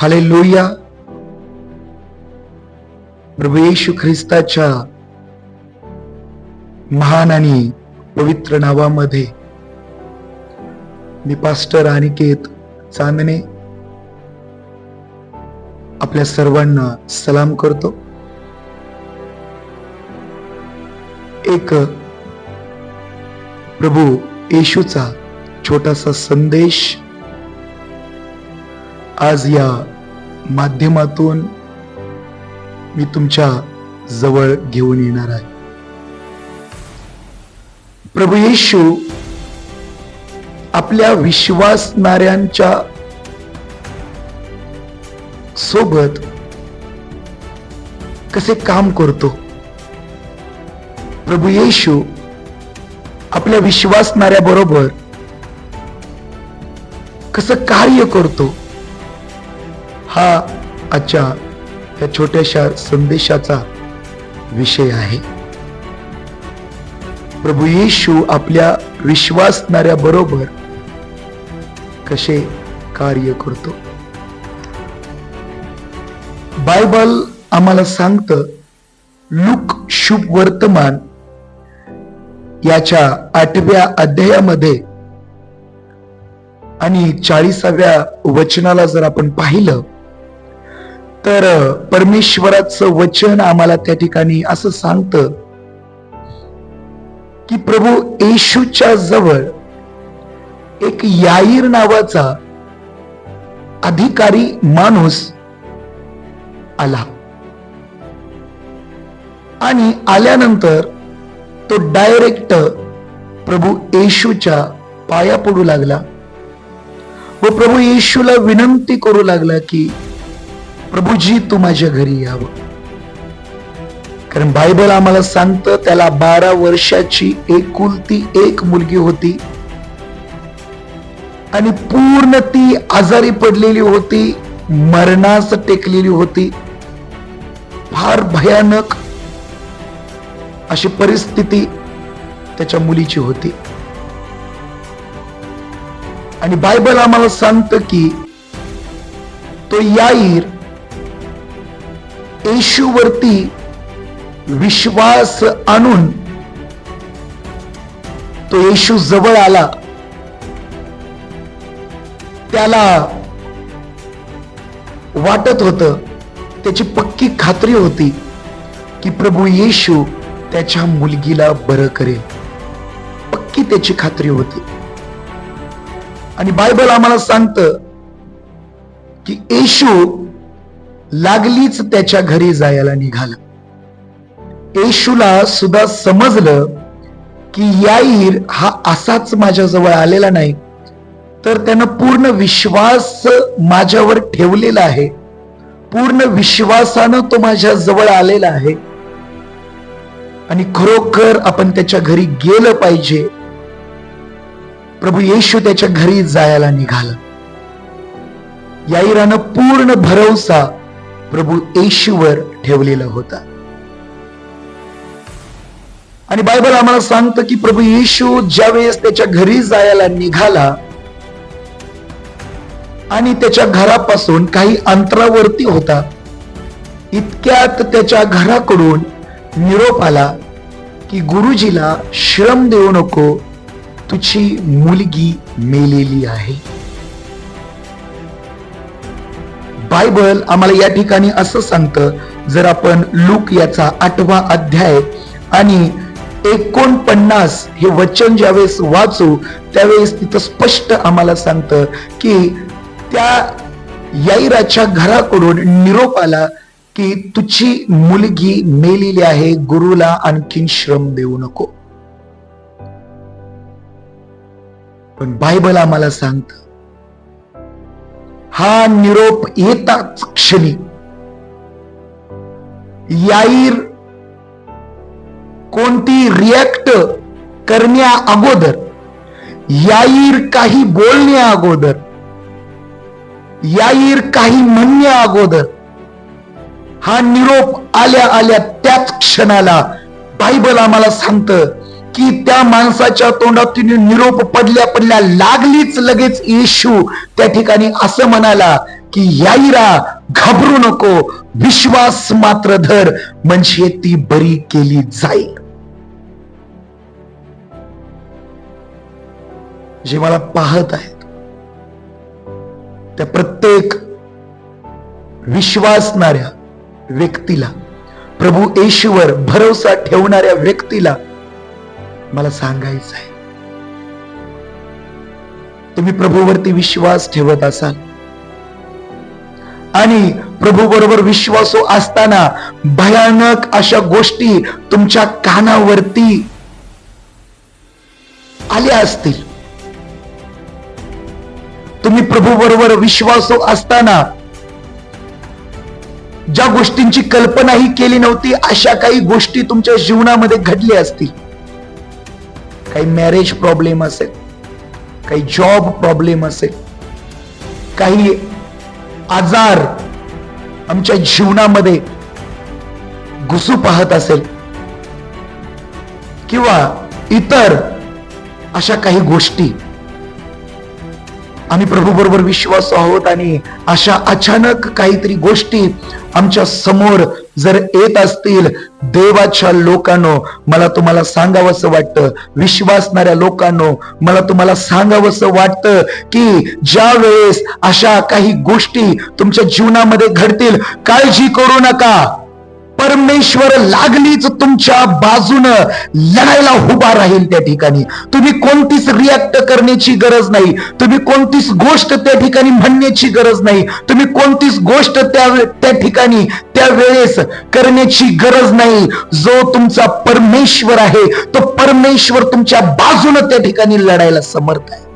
हाले लोहिया प्रभू येशू ख्रिस्ताच्या महान आणि पवित्र नावामध्ये मी पास्टर अनिकेत चांदणे आपल्या सर्वांना सलाम करतो एक प्रभू येशूचा छोटासा संदेश आज या माध्यमातून मी तुमच्या जवळ घेऊन येणार आहे. प्रभू येशू आपल्या विश्वासणाऱ्यांच्या सोबत कसे काम करतो? प्रभू येशू आपल्या विश्वासणाऱ्या बरोबर कसं कार्य करतो? हा आजच्या या छोट्याशा संदेशाचा विषय आहे. प्रभू येशू आपल्या विश्वासणाऱ्या बरोबर कसे कार्य करतो? बायबल आम्हाला सांगतं लुक शुभ वर्तमान याच्या आठव्या अध्यायामध्ये आणि चाळीसाव्या वचनाला जर आपण पाहिलं तर परमेश्वराचं वचन आम्हाला त्या ठिकाणी असं सांगतं की प्रभू येशूच्या जवळ एक याईर नावाचा अधिकारी माणूस आला. आणि आल्यानंतर तो डायरेक्ट प्रभू येशूच्या पाया पडू लागला व प्रभू येशूला विनंती करू लागला की प्रभूजी तू माझ्या घरी यावं. कारण बायबल आम्हाला सांगतं त्याला बारा वर्षाची एकुलती एक मुलगी होती. आणि पूर्ण ती आजारी पडलेली होती मरणास टेकलेली होती. फार भयानक अशी परिस्थिती त्याच्या मुलीची होती. आणि बायबल आम्हाला सांगतं की तो याईर येशूवरती विश्वास आणून तो येशू जवळ आला. त्याला वाटत होत त्याची पक्की खात्री होती की प्रभू येशू त्याच्या मुलगीला बरं करेल. पक्की त्याची खात्री होती. आणि बायबल आम्हाला सांगतं की येशू लागलीच त्याच्या घरी जायला निघाला. येशूला सुद्धा समजलं की याईर हा असाच माझ्याजवळ आलेला नाही तर त्यानं पूर्ण विश्वास माझ्यावर ठेवलेला आहे. पूर्ण विश्वासानं तो माझ्या जवळ आलेला आहे. आणि खरोखर आपण त्याच्या घरी गेलं पाहिजे. प्रभू येशू त्याच्या घरी जायला निघाला. याईरानं पूर्ण भरवसा प्रभू येशूवर ठेवलेला होता. आणि बायबल आम्हाला सांगतं की प्रभू येशू ज्यावेळेस त्याच्या घरी जायला निघाला आणि त्याच्या घरापासून काही अंतरावरती होता इतक्यात त्याच्या घराकडून निरोप आला की गुरुजीला श्रम देऊ नको तुझी मुलगी मेलेली आहे. बायबल आम्हाला या ठिकाणी असं सांगतं जर आपण लूक याचा आठवा अध्याय आणि एकोणपन्नास हे वचन ज्यावेळेस वाचू त्यावेळेस तिथं स्पष्ट आम्हाला सांगतं की त्या याईराच्या घराकडून निरोप आला की तुझी मुलगी मेलेली आहे गुरुला आणखीन श्रम देऊ नको. पण बायबल आम्हाला सांगत हा निरोप येताच क्षणी. याईर कोणती रिॲक्ट करण्या अगोदर याईर काही बोलण्या अगोदर याईर काही म्हणण्या अगोदर हा निरोप आल्या आल्या त्याच क्षणाला बायबल आम्हाला सांगतं की त्या माणसाच्या तोंडातून निरोप पडल्या पडल्या लागलीच लगेच येशू. त्या ठिकाणी असं म्हणाला की याईरा घाबरू नको विश्वास मात्र धर म्हणजे ती बरी केली जाईल. जे मला पाहत आहेत त्या प्रत्येक विश्वासणाऱ्या व्यक्तीला प्रभू येशूवर भरोसा ठेवणाऱ्या व्यक्तीला मला सांगायचं आहे. तुम्ही प्रभूवरती विश्वास ठेवत असाल. आणि प्रभू बरोबर विश्वासू असताना भयानक अशा गोष्टी तुमच्या कानावरती आल्या असतील. तुम्ही प्रभू बरोबर विश्वासू असताना ज्या गोष्टींची कल्पनाही केली नव्हती अशा काही गोष्टी तुमच्या जीवनामध्ये घडल्या असतील. काही मॅरेज प्रॉब्लेम असेल काही जॉब प्रॉब्लेम असेल काही आजार आमच्या जीवनामध्ये घुसू पाहत असेल किंवा इतर अशा काही गोष्टी आम्ही प्रभूबरोबर विश्वास आहोत आणि अशा अचानक काहीतरी गोष्टी आमच्यासमोर जर येत असतील देवाच्या लोकांनो मला तुम्हाला सांगावंसं वाटतं विश्वासणाऱ्या लोकांनो मला तुम्हाला सांगावंसं वाटतं की ज्या वेळेस अशा काही गोष्टी तुमच्या जीवनामध्ये घडतील काळजी करू नका. परमेश्वर लागलीच तुमच्या बाजूनं लढायला उभा राहील त्या ठिकाणी. तुम्ही कोणतीच रिॲक्ट करण्याची गरज नाही. तुम्ही कोणतीच गोष्ट त्या ठिकाणी म्हणण्याची गरज नाही. तुम्ही कोणतीच गोष्ट त्या त्या ठिकाणी त्या वेळेस करण्याची गरज नाही. जो तुमचा परमेश्वर आहे तो परमेश्वर तुमच्या बाजूनं त्या ठिकाणी लढायला समर्थ आहे.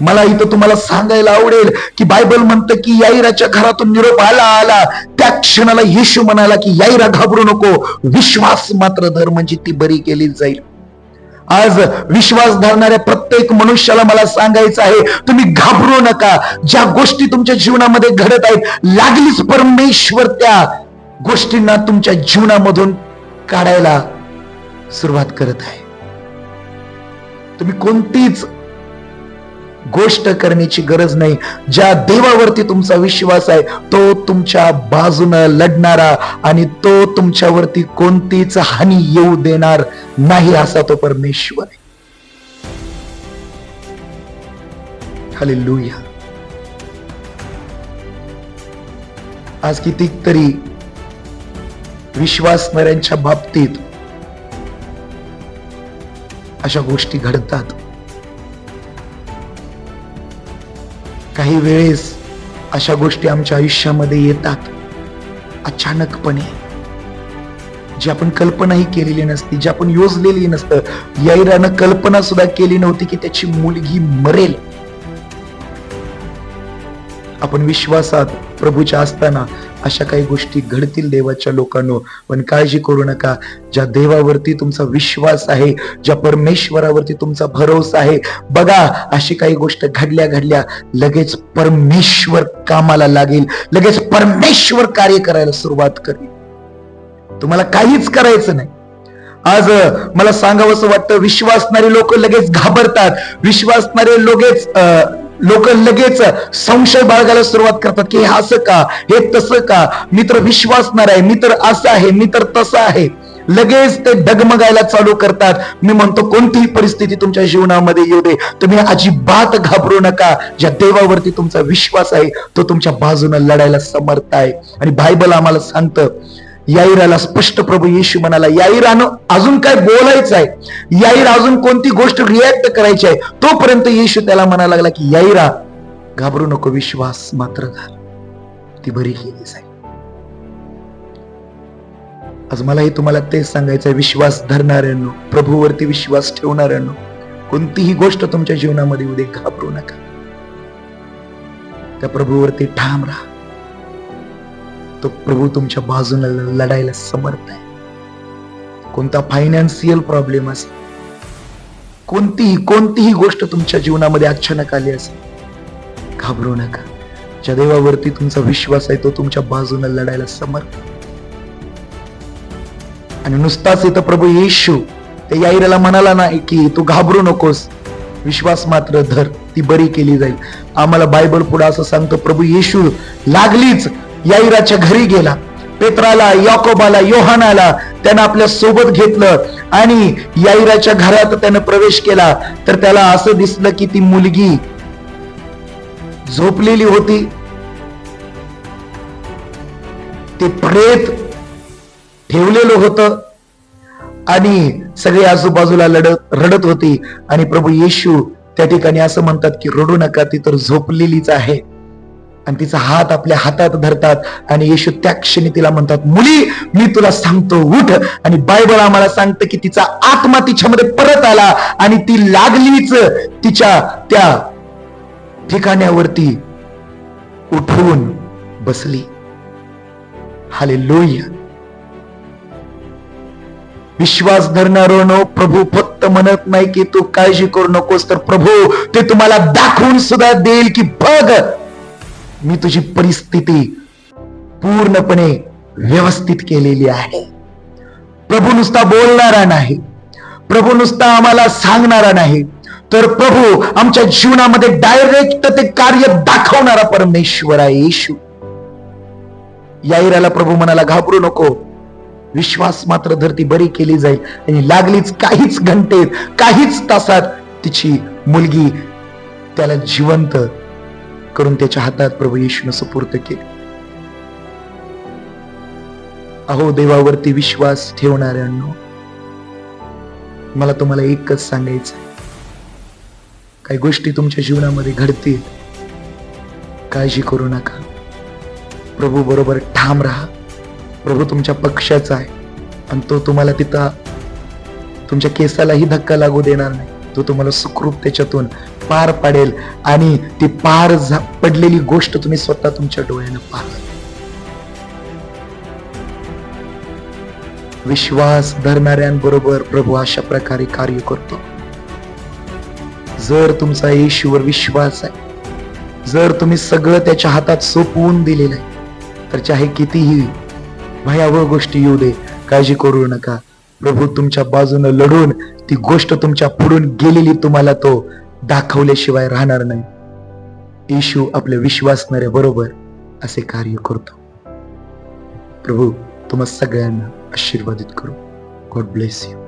मला इथं तुम्हाला सांगायला आवडेल की बायबल म्हणतं की याईराच्या घरातून निरोप आला आला. त्या क्षणाला येशू म्हणाला की याईरा घाबरू नको. विश्वास मात्र धर म्हणजे ती बरी केली जाईल. आज विश्वास धरणाऱ्या प्रत्येक मनुष्याला मला सांगायचं आहे तुम्ही घाबरू नका. ज्या गोष्टी तुमच्या जीवनामध्ये घडत आहेत लागलीच परमेश्वर त्या गोष्टींना तुमच्या जीवनामधून काढायला सुरुवात करत आहे. तुम्ही कोणतीच गोष्ट करण्याची गरज नाही. ज्या देवावरती तुमचा विश्वास आहे तो तुमच्या बाजूनं लढणारा आणि तो तुमच्यावरती कोणतीच हानी येऊ देणार नाही असा तो परमेश्वर आहे. लुया आज कितीक तरी विश्वासणाऱ्यांच्या बाबतीत अशा गोष्टी घडतात. काही वेळेस अशा गोष्टी आमच्या आयुष्यामध्ये येतात अचानकपणे. जी आपण कल्पनाही केलेली नसती जी आपण योजलेली नसतं याईरानं कल्पना सुद्धा केली नव्हती की त्याची मुलगी मरेल. आपण विश्वासात प्रभूच्या असताना अशा काही गोष्टी घडतील देवाच्या लोकांनो. पण काळजी करू नका. ज्या देवावरती तुमचा विश्वास आहे ज्या परमेश्वरावरती तुमचा भरोसा आहे बघा अशी काही गोष्ट घडल्या घडल्या लगेच परमेश्वर कामाला लागेल. लगेच परमेश्वर कार्य करायला सुरुवात करेल. तुम्हाला काहीच करायचं नाही. आज मला सांगावंसं वाटतं विश्वासणारे लोक लगेच घाबरतात. विश्वासणारे लगेच लोक लगेच संशय बाळगायला सुरुवात करतात की हे असं का? हे तसं का? मी तर विश्वासणार आहे मी तर असं आहे मी तर तसं आहे. लगेच ते डगमगायला चालू करतात. मी म्हणतो कोणतीही परिस्थिती तुमच्या जीवनामध्ये येऊ दे. तुम्ही अजिबात घाबरू नका. ज्या देवावरती तुमचा विश्वास आहे तो तुमच्या बाजूने लढायला समर्थ आहे. आणि बायबल आम्हाला सांगतं याईराला स्पष्ट प्रभू येशू म्हणाला याईरानं अजून काय बोलायचं आहे याईर अजून कोणती गोष्ट रिॲक्ट करायची आहे? तोपर्यंत येशू त्याला म्हणायला लागला की याईरा घाबरू नको विश्वास मात्र घाल ती बरी केली जाईल आज मलाही तुम्हाला तेच सांगायचं विश्वास धरणाऱ्यांनो प्रभूवरती विश्वास ठेवणाऱ्यांनो कोणतीही गोष्ट तुमच्या जीवनामध्ये उद्या घाबरू नका. त्या प्रभूवरती ठाम राहा. तो प्रभू तुमच्या बाजूने लढायला समर्थ आहे. कोणता फायनान्शियल प्रॉब्लेम असेल कोणतीही कोणतीही गोष्ट तुमच्या जीवनामध्ये अचानक आली असेल घाबरू नका. ज्या देवावरती तुमचा विश्वास आहे तो तुमच्या बाजूने लढायला समर्थ आणि नुसताच इथं प्रभू येशू ते याईराला म्हणाला नाही की तू घाबरू नकोस. विश्वास मात्र धर ती बरी केली जाईल. आम्हाला बायबल पुढे असं सांगतो प्रभू येशू लागलीच. याईराच्या घरी गेला. पेत्राला याकोबाला योहानाला त्यानं आपल्यासोबत घेतलं आणि याईराच्या घरात त्यानं प्रवेश केला. तर त्याला असं दिसलं की ती मुलगी झोपलेली होती. ते प्रेत ठेवलेलं होतं आणि सगळे आजूबाजूला लढत रडत होती. आणि प्रभू येशू त्या ठिकाणी असं म्हणतात की रडू नका ती तर झोपलेलीच आहे. आणि तिचा हात आपल्या हातात धरतात आणि येशू त्या क्षणी तिला म्हणतात मुली मी तुला सांगतो उठ. आणि बायबल आम्हाला सांगतं की तिचा आत्मा तिच्यामध्ये परत आला आणि ती लागलीच तिच्या त्या ठिकाण्यावरती उठवून बसली. हाले हालेलुया. विश्वास धरणारो प्रभू फक्त म्हणत नाही की तू काळजी करू नकोस तर प्रभू ते तुम्हाला दाखवून सुद्धा देईल की बघ मी तुझी परिस्थिती पूर्णपणे व्यवस्थित केलेली आहे. प्रभू नुसता बोलणारा नाही. प्रभू नुसता आम्हाला सांगणारा नाही. तर प्रभू आमच्या जीवनामध्ये डायरेक्ट ते कार्य दाखवणारा परमेश्वर आहे येशू. याईराला प्रभू म्हणाला घाबरू नको. विश्वास मात्र धरती बरी केली जाईल आणि लागलीच काहीच घंटेत काहीच तासात तिची मुलगी त्याला जिवंत करून त्याच्या हातात प्रभू येशून सुपूर्त केले. अहो देवावरती विश्वास ठेवणाऱ्यांनो मला तुम्हाला एकच सांगायचं काही गोष्टी तुमच्या जीवनामध्ये घडतील. काळजी करू नका. प्रभू बरोबर ठाम राहा. प्रभू तुमच्या पक्षाचा आहे. आणि तो तुम्हाला तिथं तुमच्या केसालाही धक्का लागू देणार नाही. तो तुम्हाला सुखरूप त्याच्यातून पार पडेल आणि ती पार पडलेली गोष्ट तुम्ही स्वतः तुमच्या डोळ्यानं पाहाल विश्वास धरणाऱ्यांबरोबर प्रभू अशा प्रकारे कार्य करतो. जर तुमचा येशूवर विश्वास आहे जर तुम्ही सगळं त्याच्या हातात सोपवून दिलेलं आहे तर चाहे कितीही भयावह गोष्टी येऊ दे काळजी करू नका. प्रभू तुमच्या बाजूनं लढून ती गोष्ट तुमच्या पुढून गेलेली तुम्हाला तो दाखवल्याशिवाय राहणार नाही. येशू आपल्या विश्वासणाऱ्या बरोबर असे कार्य करतो. प्रभू तुम्हा सगळ्यांना आशीर्वादित करू. God bless you